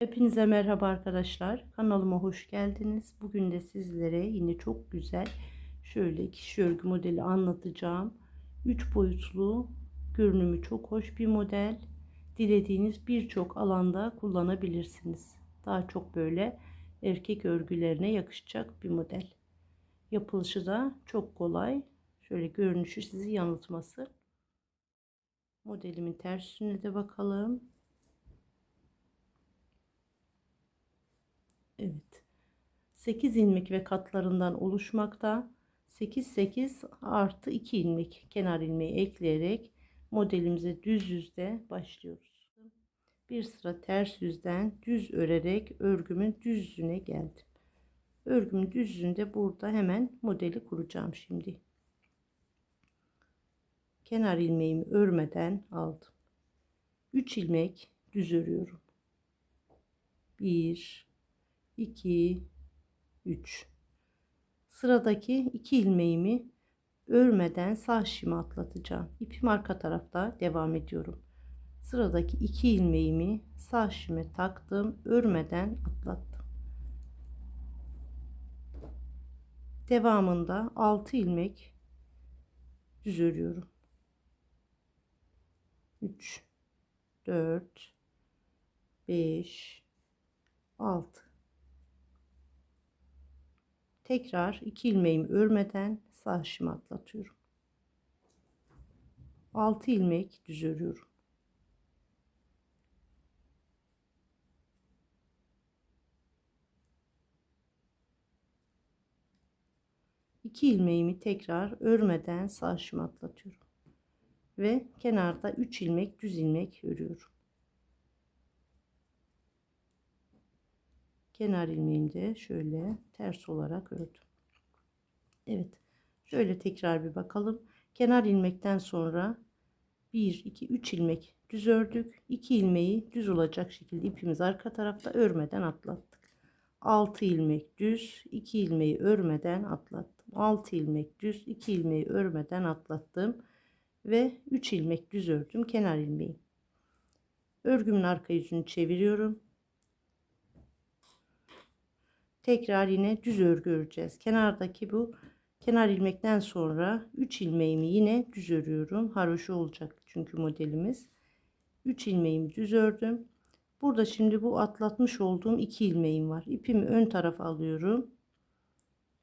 Hepinize merhaba arkadaşlar. Kanalıma hoş geldiniz. Bugün de sizlere yine çok güzel şöyle kişi örgü modeli anlatacağım. 3 boyutlu görünümü çok hoş bir model. Dilediğiniz birçok alanda kullanabilirsiniz. Daha çok böyle erkek örgülerine yakışacak bir model. Yapılışı da çok kolay. Şöyle görünüşü sizi yanıltması. Modelimin ters yüzüne de bakalım. Evet. 8 ilmek ve katlarından oluşmakta. 8 8 artı 2 ilmek kenar ilmeği ekleyerek modelimize düz yüzde başlıyoruz. Bir sıra ters yüzden düz örerek örgümün düz yüzüne geldim. Örgümün düz yüzünde burada hemen modeli kuracağım şimdi. Kenar ilmeğimi örmeden aldım. 3 ilmek düz örüyorum. 1 2 3 sıradaki iki ilmeğimi örmeden sağ şişime atlatacağım. İpim arka tarafta devam ediyorum. Sıradaki iki ilmeğimi sağ şişime taktım örmeden atlattım. Devamında 6 ilmek düz örüyorum. 3 4 5 6 tekrar iki ilmeğimi örmeden sağ şişime atlatıyorum. 6 ilmek düz örüyorum. İki ilmeğimi tekrar örmeden sağ şişime atlatıyorum. Ve kenarda 3 ilmek düz ilmek örüyorum kenar ilmeğimi de şöyle ters olarak ördüm. Evet. Şöyle tekrar bir bakalım. Kenar ilmekten sonra 1 2 3 ilmek düz ördük. 2 ilmeği düz olacak şekilde ipimiz arka tarafta örmeden atlattık. 6 ilmek düz, 2 ilmeği örmeden atlattım. 6 ilmek düz, 2 ilmeği örmeden atlattım ve 3 ilmek düz ördüm kenar ilmeği. Örgümün arka yüzünü çeviriyorum tekrar yine düz örgü öreceğiz. Kenardaki bu kenar ilmekten sonra 3 ilmeğimi yine düz örüyorum. Haroşa olacak çünkü modelimiz. 3 ilmeğimi düz ördüm. Burada şimdi bu atlatmış olduğum 2 ilmeğim var. İpimi ön tarafa alıyorum.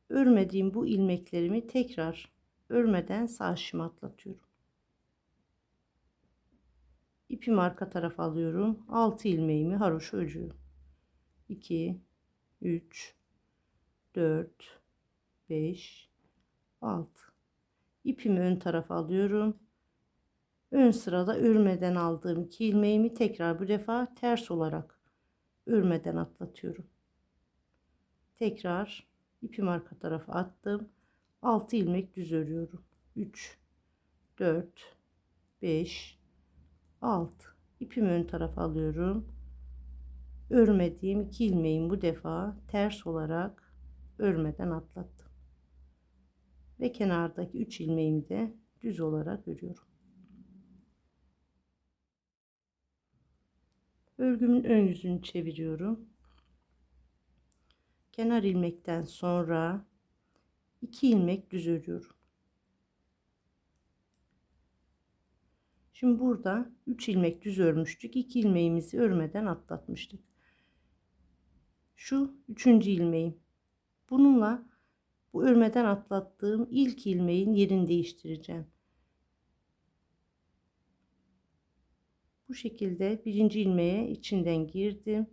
Örmediğim bu ilmeklerimi tekrar örmeden sağ şişime atlatıyorum. İpimi arka tarafa alıyorum. 6 ilmeğimi haroşa örüyorum. 2 3 4 5 6 ipimi ön tarafa alıyorum. Ön sırada örmeden aldığım iki ilmeğimi tekrar bu defa ters olarak örmeden atlatıyorum. Tekrar ipimi arka tarafa attım. 6 ilmek düz örüyorum. 3 4 5 6 ipimi ön tarafa alıyorum örmediğim iki ilmeğin bu defa ters olarak örmeden atlattım. Ve kenardaki 3 ilmeğimi de düz olarak örüyorum. Örgümün ön yüzünü çeviriyorum. Kenar ilmekten sonra 2 ilmek düz örüyorum. Şimdi burada 3 ilmek düz örmüştük. 2 ilmeğimizi örmeden atlatmıştık şu üçüncü ilmeğim. Bununla bu örmeden atlattığım ilk ilmeğin yerini değiştireceğim. Bu şekilde birinci ilmeğe içinden girdim.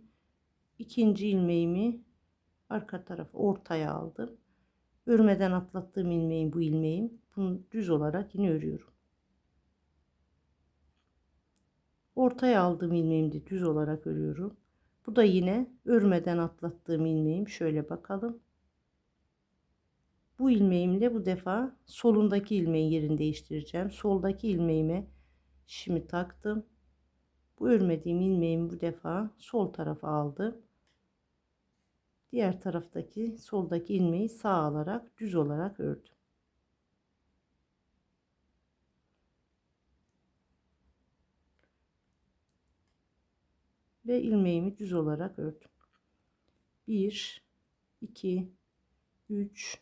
İkinci ilmeğimi arka tarafa ortaya aldım. Örmeden atlattığım ilmeğim bu ilmeğim. Bunu düz olarak yine örüyorum. Ortaya aldığım ilmeğimi de düz olarak örüyorum bu da yine örmeden atlattığım ilmeğim. Şöyle bakalım. Bu ilmeğimle bu defa solundaki ilmeğin yerini değiştireceğim. Soldaki ilmeğime şimdi taktım. Bu örmediğim ilmeğimi bu defa sol tarafa aldım. Diğer taraftaki soldaki ilmeği sağ alarak düz olarak ördüm. Ve ilmeğimi düz olarak ördüm. 1 2 3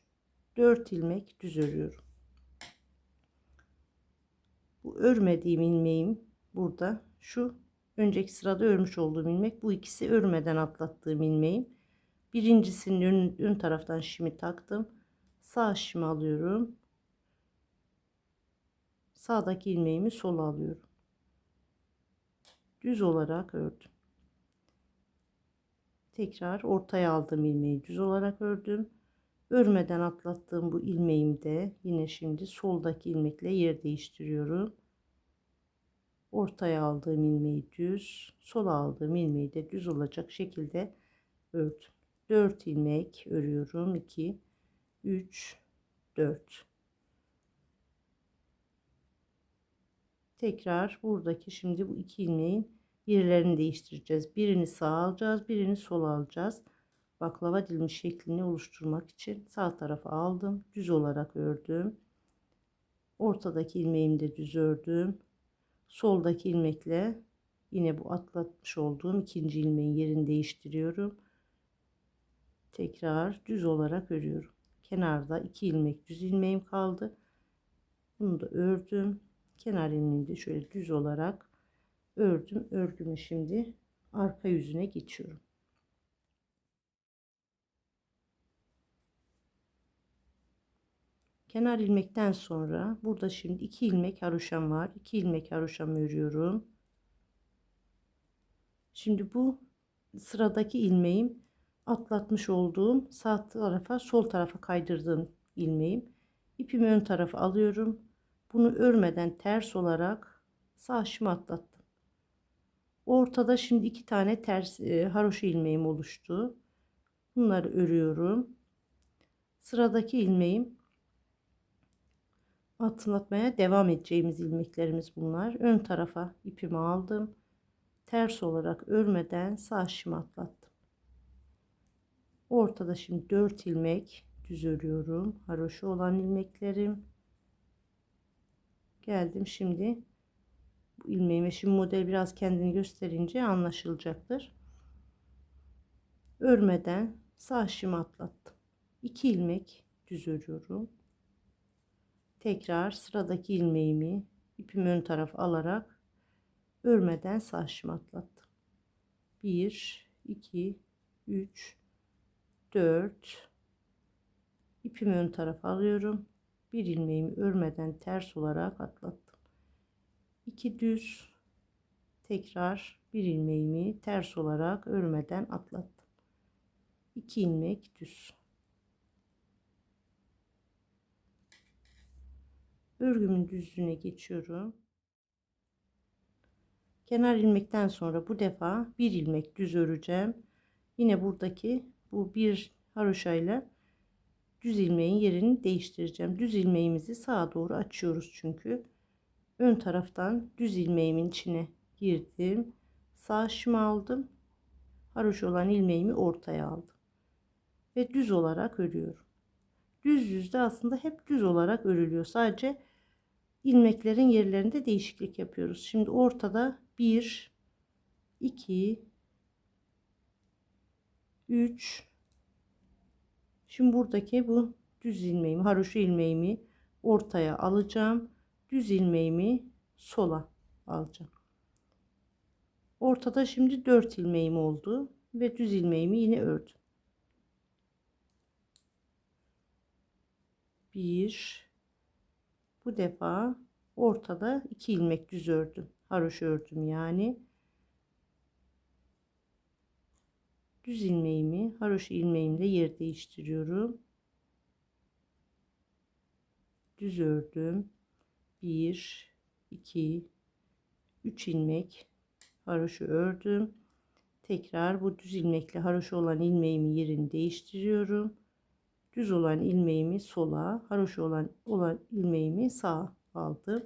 4 ilmek düz örüyorum. Bu örmediğim ilmeğim burada şu önceki sırada örmüş olduğum ilmek bu ikisi örmeden atlattığım ilmeğim. Birincisinin ön, ön taraftan şimi taktım. Sağ şimi alıyorum. Sağdaki ilmeğimi sola alıyorum. Düz olarak ördüm. Tekrar ortaya aldığım ilmeği düz olarak ördüm. Örmeden atlattığım bu ilmeğimi de yine şimdi soldaki ilmekle yer değiştiriyorum. Ortaya aldığım ilmeği düz, sola aldığım ilmeği de düz olacak şekilde ördüm. 4 ilmek örüyorum. 2 3 4 Tekrar buradaki şimdi bu iki ilmeğin yerlerini değiştireceğiz. Birini sağa alacağız, birini sola alacağız. Baklava dilimi şeklini oluşturmak için sağ tarafa aldım. Düz olarak ördüm. Ortadaki ilmeğimi de düz ördüm. Soldaki ilmekle yine bu atlatmış olduğum ikinci ilmeğin yerini değiştiriyorum. Tekrar düz olarak örüyorum. Kenarda iki ilmek düz ilmeğim kaldı. Bunu da ördüm. Kenar ilmeğimi de şöyle düz olarak ördüm. Örgümü şimdi arka yüzüne geçiyorum. Kenar ilmekten sonra burada şimdi iki ilmek haroşam var. 2 ilmek haroşam örüyorum. Şimdi bu sıradaki ilmeğim atlatmış olduğum sağ tarafa sol tarafa kaydırdığım ilmeğim. İpimi ön tarafa alıyorum. Bunu örmeden ters olarak sağ şıma atlattım. Ortada şimdi iki tane ters e, haroşa ilmeğim oluştu. Bunları örüyorum. Sıradaki ilmeğim atlatmaya devam edeceğimiz ilmeklerimiz bunlar. Ön tarafa ipimi aldım. Ters olarak örmeden sağ şıma atlattım. Ortada şimdi 4 ilmek düz örüyorum. Haroşa olan ilmeklerim. Geldim şimdi ilmeğime şimdi model biraz kendini gösterince anlaşılacaktır. Örmeden sağ şıma atlattım. 2 ilmek düz örüyorum. Tekrar sıradaki ilmeğimi ipimi ön taraf alarak örmeden sağ şıma atlattım. 1 2 3 4 ipimi ön tarafa alıyorum. Bir ilmeğimi örmeden ters olarak atlattım. 2 düz tekrar bir ilmeğimi ters olarak örmeden atlattım. 2 ilmek düz. Örgümün düzlüğüne geçiyorum. Kenar ilmekten sonra bu defa bir ilmek düz öreceğim. Yine buradaki bu bir haroşayla düz ilmeğin yerini değiştireceğim. Düz ilmeğimizi sağa doğru açıyoruz çünkü. Ön taraftan düz ilmeğimin içine girdim. Sağ şıma aldım. Haroş olan ilmeğimi ortaya aldım. Ve düz olarak örüyorum. Düz yüzde aslında hep düz olarak örülüyor. Sadece ilmeklerin yerlerinde değişiklik yapıyoruz. Şimdi ortada 1 2 3 Şimdi buradaki bu düz ilmeğimi, haroşa ilmeğimi ortaya alacağım. Düz ilmeğimi sola alacağım. Ortada şimdi 4 ilmeğim oldu ve düz ilmeğimi yine ördüm. 1 bu defa ortada 2 ilmek düz ördüm. Haroşa ördüm yani. düz ilmeğimi haroşa ilmeğimle yer değiştiriyorum. Düz ördüm. 1 2 3 ilmek haroşa ördüm. Tekrar bu düz ilmekle haroşa olan ilmeğimi yerini değiştiriyorum. Düz olan ilmeğimi sola, haroşa olan olan ilmeğimi sağa aldım.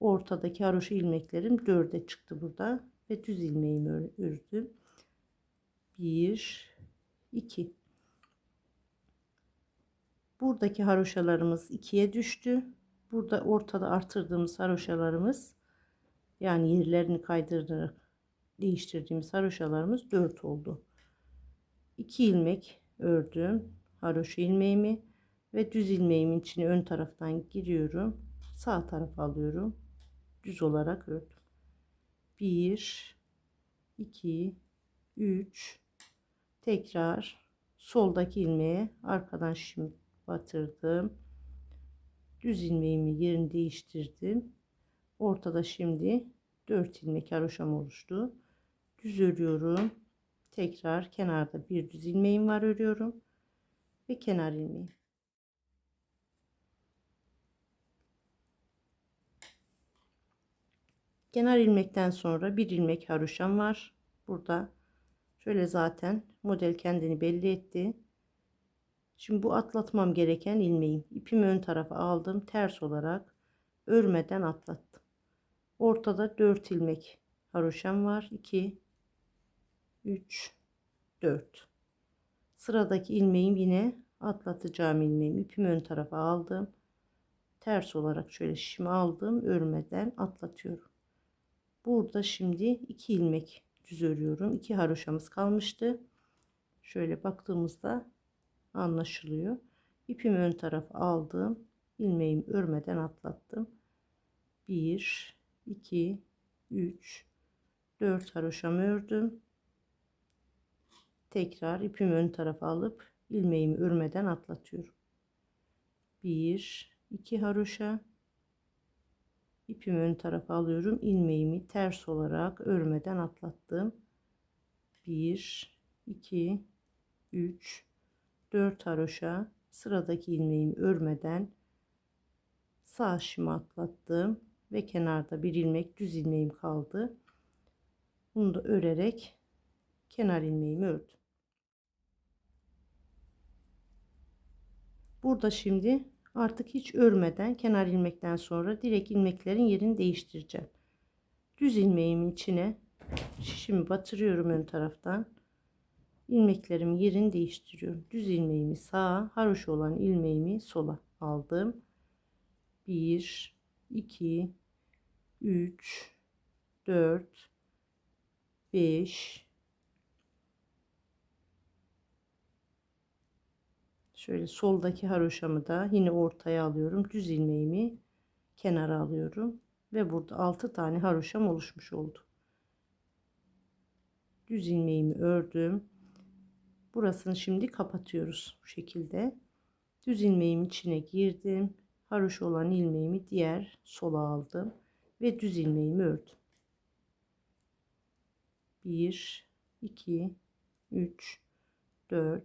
Ortadaki haroşa ilmeklerim dörde çıktı burada ve düz ilmeğimi ördüm. 1 2 buradaki haroşalarımız 2'ye düştü burada ortada artırdığımız haroşalarımız yani yerlerini kaydırarak değiştirdiğimiz haroşalarımız 4 oldu. 2 ilmek ördüm haroşa ilmeğimi ve düz ilmeğimin içine ön taraftan giriyorum. Sağ tarafa alıyorum. Düz olarak ördüm. 1 2 3 tekrar soldaki ilmeğe arkadan şimdi batırdım. Düz ilmeğimi yerini değiştirdim. Ortada şimdi 4 ilmek haroşam oluştu. Düz örüyorum. Tekrar kenarda bir düz ilmeğim var örüyorum ve kenar ilmeği. Kenar ilmekten sonra bir ilmek haroşam var. Burada şöyle zaten model kendini belli etti. Şimdi bu atlatmam gereken ilmeğim. İpimi ön tarafa aldım. Ters olarak örmeden atlattım. Ortada 4 ilmek haroşam var. 2 3 4 Sıradaki ilmeğim yine atlatacağım ilmeğim. İpimi ön tarafa aldım. Ters olarak şöyle şişimi aldım. Örmeden atlatıyorum. Burada şimdi 2 ilmek düz örüyorum. 2 haroşamız kalmıştı. Şöyle baktığımızda anlaşılıyor. İpimi ön tarafa aldım. ilmeğimi örmeden atlattım. 1 2 3 4 haroşamı ördüm. Tekrar ipimi ön tarafa alıp ilmeğimi örmeden atlatıyorum. 1 2 haroşa ipimi ön tarafa alıyorum. ilmeğimi ters olarak örmeden atlattım. 1 2 3 4 haroşa sıradaki ilmeğimi örmeden sağ şıma atlattım ve kenarda bir ilmek düz ilmeğim kaldı. Bunu da örerek kenar ilmeğimi ördüm. Burada şimdi artık hiç örmeden kenar ilmekten sonra direkt ilmeklerin yerini değiştireceğim. Düz ilmeğimin içine şişimi batırıyorum ön taraftan. İlmeklerimin yerini değiştiriyorum. Düz ilmeğimi sağa, haroşa olan ilmeğimi sola aldım. 1 2 3 4 5 Şöyle soldaki haroşamı da yine ortaya alıyorum. Düz ilmeğimi kenara alıyorum. Ve burada 6 tane haroşam oluşmuş oldu. Düz ilmeğimi ördüm. Burasını şimdi kapatıyoruz bu şekilde. Düz ilmeğim içine girdim. Haroşa olan ilmeğimi diğer sola aldım ve düz ilmeğimi ördüm. 1 2 3 4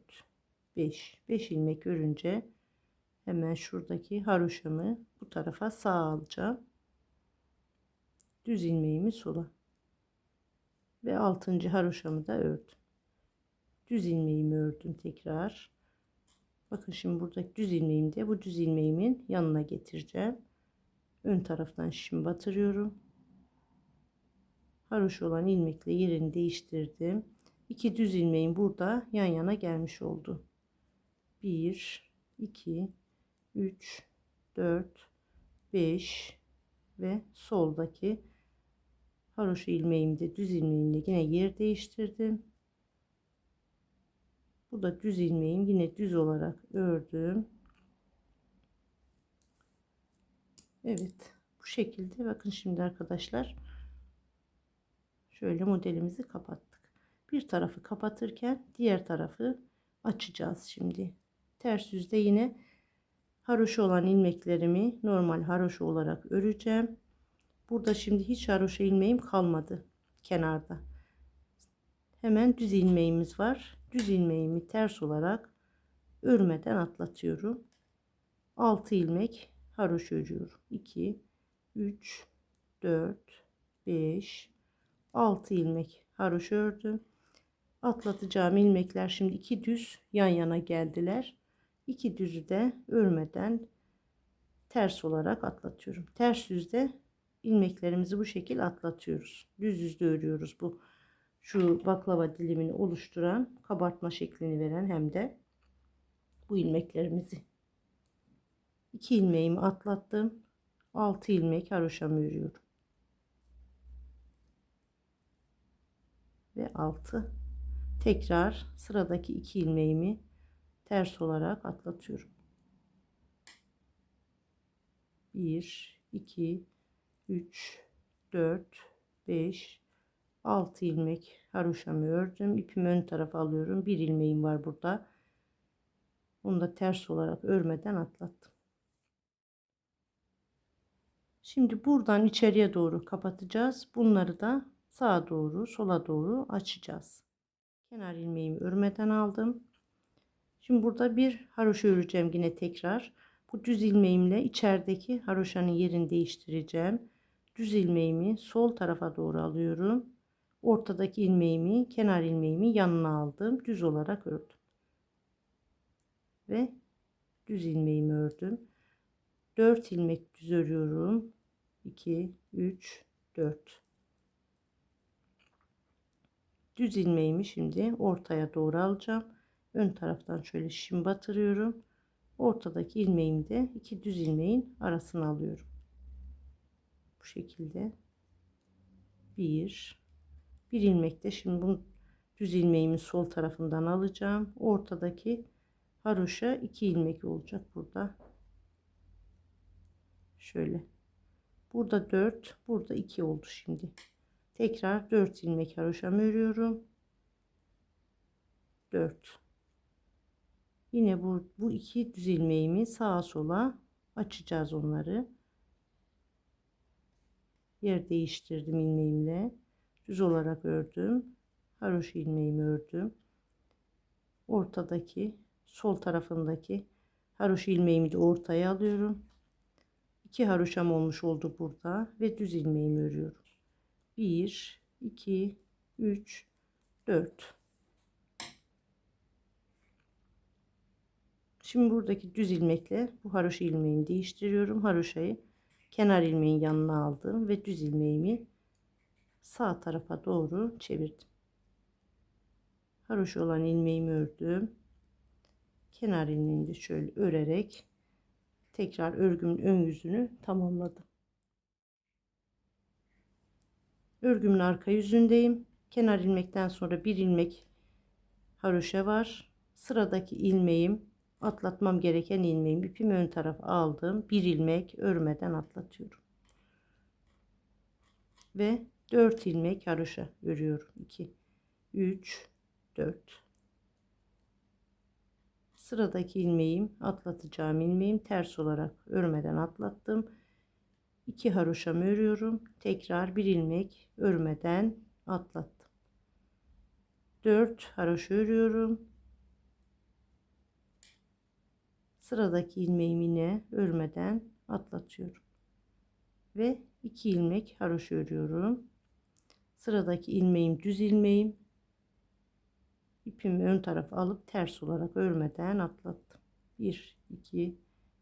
5 5 ilmek örünce hemen şuradaki haroşamı bu tarafa sağ alacağım düz ilmeğimi sola ve 6. haroşamı da ördüm düz ilmeğimi ördüm tekrar. Bakın şimdi buradaki düz ilmeğimi de bu düz ilmeğimin yanına getireceğim. Ön taraftan şimdi batırıyorum. Haroş olan ilmekle yerini değiştirdim. İki düz ilmeğim burada yan yana gelmiş oldu. 1 2 3 4 5 ve soldaki haroşa ilmeğimde düz ilmeğimle yine yer değiştirdim bu da düz ilmeğim yine düz olarak ördüm Evet bu şekilde bakın şimdi arkadaşlar şöyle modelimizi kapattık bir tarafı kapatırken diğer tarafı açacağız şimdi ters yüzde yine haroşa olan ilmeklerimi normal haroşa olarak öreceğim. Burada şimdi hiç haroşa ilmeğim kalmadı kenarda. Hemen düz ilmeğimiz var. Düz ilmeğimi ters olarak örmeden atlatıyorum. 6 ilmek haroşa örüyorum. 2 3 4 5 6 ilmek haroşa ördüm. Atlatacağım ilmekler şimdi iki düz yan yana geldiler iki düzü de örmeden ters olarak atlatıyorum. Ters yüzde ilmeklerimizi bu şekil atlatıyoruz. Düz yüzde örüyoruz bu şu baklava dilimini oluşturan kabartma şeklini veren hem de bu ilmeklerimizi iki ilmeğimi atlattım. 6 ilmek haroşamı örüyorum. ve 6 tekrar sıradaki iki ilmeğimi ters olarak atlatıyorum 1 2 3 4 5 6 ilmek haroşamı ördüm. İpimi ön tarafa alıyorum. Bir ilmeğim var burada. Bunu da ters olarak örmeden atlattım. Şimdi buradan içeriye doğru kapatacağız. Bunları da sağa doğru sola doğru açacağız. Kenar ilmeğimi örmeden aldım. Şimdi burada bir haroşa öreceğim yine tekrar. Bu düz ilmeğimle içerideki haroşanın yerini değiştireceğim. Düz ilmeğimi sol tarafa doğru alıyorum ortadaki ilmeğimi kenar ilmeğimi yanına aldım. Düz olarak ördüm. Ve düz ilmeğimi ördüm. 4 ilmek düz örüyorum. 2 3 4 düz ilmeğimi şimdi ortaya doğru alacağım. Ön taraftan şöyle şim batırıyorum. Ortadaki ilmeğimi de iki düz ilmeğin arasına alıyorum. Bu şekilde. Bir bir ilmek de şimdi bu düz ilmeğimi sol tarafından alacağım. Ortadaki haroşa iki ilmek olacak burada. Şöyle. Burada 4 burada 2 oldu şimdi. Tekrar 4 ilmek haroşamı örüyorum. 4 yine bu bu iki düz ilmeğimi sağa sola açacağız onları. Yer değiştirdim ilmeğimle düz olarak ördüm. Haroşa ilmeğimi ördüm. Ortadaki sol tarafındaki haroşa ilmeğimi de ortaya alıyorum. İki haroşam olmuş oldu burada ve düz ilmeğimi örüyorum. 1 2 3 4 Şimdi buradaki düz ilmekle bu haroşa ilmeğimi değiştiriyorum. Haroşayı kenar ilmeğin yanına aldım ve düz ilmeğimi sağ tarafa doğru çevirdim. Haroşa olan ilmeğimi ördüm. Kenar ilmeğini de şöyle örerek tekrar örgümün ön yüzünü tamamladım. Örgümün arka yüzündeyim. Kenar ilmekten sonra bir ilmek haroşa var. Sıradaki ilmeğim atlatmam gereken ilmeğimi ipimi ön tarafa aldım. Bir ilmek örmeden atlatıyorum. Ve 4 ilmek haroşa örüyorum. 2 3 4 Sıradaki ilmeğim atlatacağım ilmeğim ters olarak örmeden atlattım. 2 haroşamı örüyorum. Tekrar bir ilmek örmeden atlattım. 4 haroşa örüyorum. Sıradaki ilmeğimi yine örmeden atlatıyorum. Ve 2 ilmek haroşa örüyorum. Sıradaki ilmeğim düz ilmeğim. İpimi ön tarafa alıp ters olarak örmeden atlattım. 1 2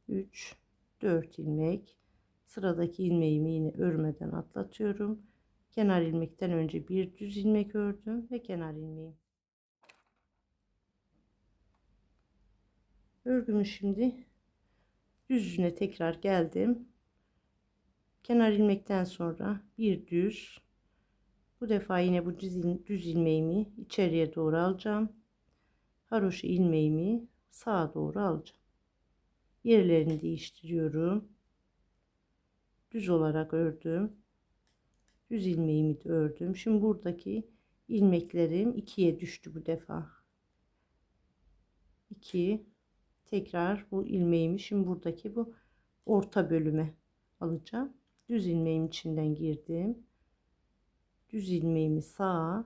3 4 ilmek sıradaki ilmeğimi yine örmeden atlatıyorum kenar ilmekten önce bir düz ilmek ördüm ve kenar ilmeğim örgümü şimdi düz yüzüne tekrar geldim kenar ilmekten sonra bir düz bu defa yine bu düz, düz ilmeğimi içeriye doğru alacağım haroşa ilmeğimi sağa doğru alacağım yerlerini değiştiriyorum düz olarak ördüm. Düz ilmeğimi de ördüm. Şimdi buradaki ilmeklerim ikiye düştü bu defa. 2 tekrar bu ilmeğimi şimdi buradaki bu orta bölüme alacağım. Düz ilmeğim içinden girdim. Düz ilmeğimi sağa,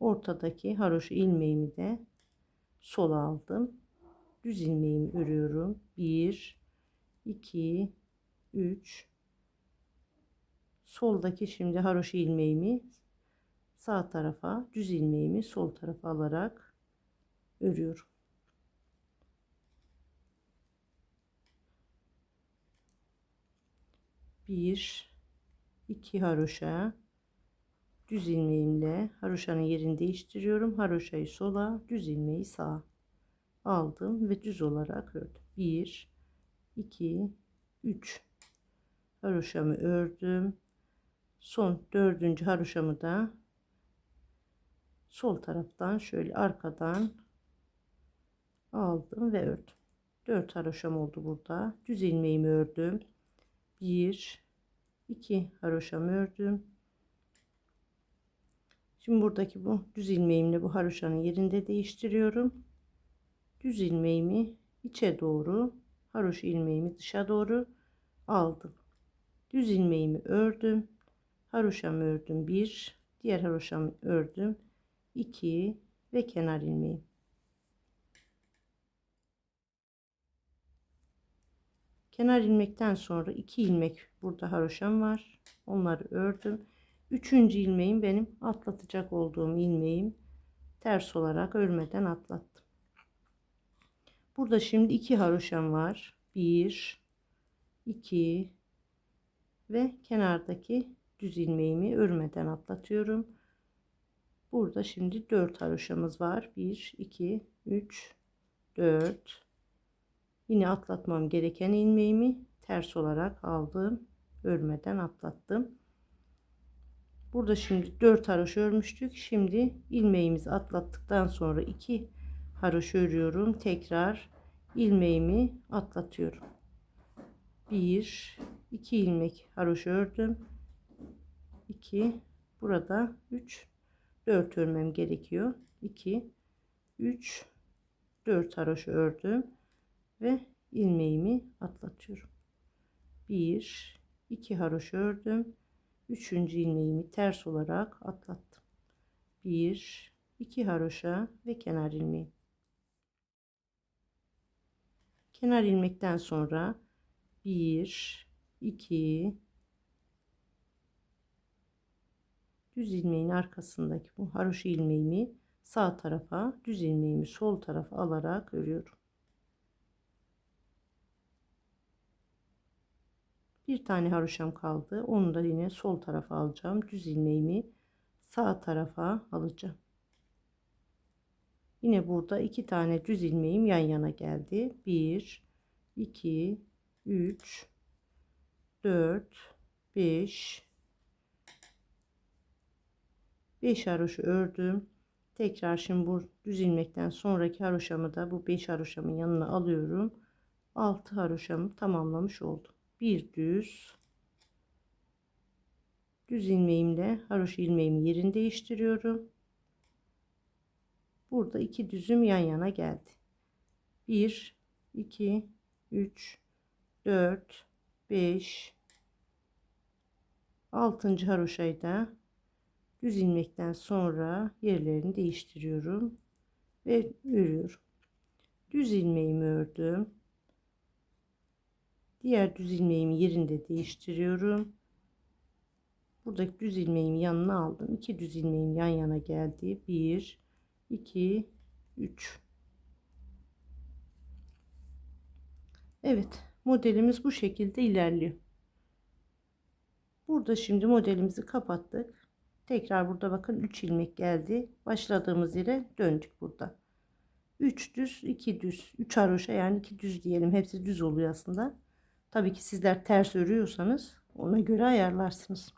ortadaki haroşa ilmeğimi de sola aldım. Düz ilmeğimi örüyorum. 1 2 3 soldaki şimdi haroşa ilmeğimi sağ tarafa düz ilmeğimi sol tarafa alarak örüyorum. Bir, iki haroşa düz ilmeğimle haroşanın yerini değiştiriyorum. Haroşayı sola, düz ilmeği sağa aldım ve düz olarak ördüm. 1 2 3 haroşamı ördüm son dördüncü haroşamı da sol taraftan şöyle arkadan aldım ve ördüm. 4 haroşam oldu burada. Düz ilmeğimi ördüm. 1 2 haroşam ördüm. Şimdi buradaki bu düz ilmeğimle bu haroşanın yerinde değiştiriyorum. Düz ilmeğimi içe doğru, haroşa ilmeğimi dışa doğru aldım. Düz ilmeğimi ördüm. Haroşamı ördüm 1, diğer haroşamı ördüm 2 ve kenar ilmeğim. Kenar ilmekten sonra 2 ilmek burada haroşam var. Onları ördüm. Üçüncü ilmeğim benim atlatacak olduğum ilmeğim. Ters olarak örmeden atlattım. Burada şimdi iki haroşam var. 1 2 ve kenardaki düz ilmeğimi örmeden atlatıyorum. Burada şimdi 4 haroşamız var. 1 2 3 4 Yine atlatmam gereken ilmeğimi ters olarak aldım. Örmeden atlattım. Burada şimdi 4 haroşa örmüştük. Şimdi ilmeğimizi atlattıktan sonra 2 haroşa örüyorum. Tekrar ilmeğimi atlatıyorum. 1 2 ilmek haroşa ördüm. 2 burada 3 4 örmem gerekiyor. 2 3 4 haroşa ördüm ve ilmeğimi atlatıyorum. 1 2 haroşa ördüm. Üçüncü ilmeğimi ters olarak atlattım. 1 2 haroşa ve kenar ilmeği. Kenar ilmekten sonra 1 2 düz ilmeğin arkasındaki bu haroşa ilmeğimi sağ tarafa düz ilmeğimi sol tarafa alarak örüyorum. Bir tane haroşam kaldı. Onu da yine sol tarafa alacağım. Düz ilmeğimi sağ tarafa alacağım. Yine burada iki tane düz ilmeğim yan yana geldi. 1 2 3 4 5 5 haroşa ördüm. Tekrar şimdi bu düz ilmekten sonraki haroşamı da bu 5 haroşamın yanına alıyorum. 6 haroşamı tamamlamış oldum. Bir düz düz ilmeğimle haroşa ilmeğimi yerini değiştiriyorum. Burada iki düzüm yan yana geldi. 1 2 3 4 5 6. haroşayı da düz ilmekten sonra yerlerini değiştiriyorum ve örüyorum. Düz ilmeğimi ördüm. Diğer düz ilmeğimi yerinde değiştiriyorum. Buradaki düz ilmeğimi yanına aldım. İki düz ilmeğim yan yana geldi. 1 2 3 Evet modelimiz bu şekilde ilerliyor. Burada şimdi modelimizi kapattık. Tekrar burada bakın 3 ilmek geldi. Başladığımız yere döndük burada. 3 düz 2 düz 3 haroşa yani 2 düz diyelim. Hepsi düz oluyor aslında. Tabii ki sizler ters örüyorsanız ona göre ayarlarsınız.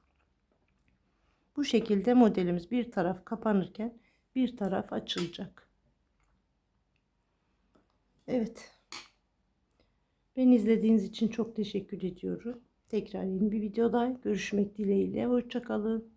Bu şekilde modelimiz bir taraf kapanırken bir taraf açılacak. Evet. Beni izlediğiniz için çok teşekkür ediyorum. Tekrar yeni bir videoda görüşmek dileğiyle. Hoşçakalın.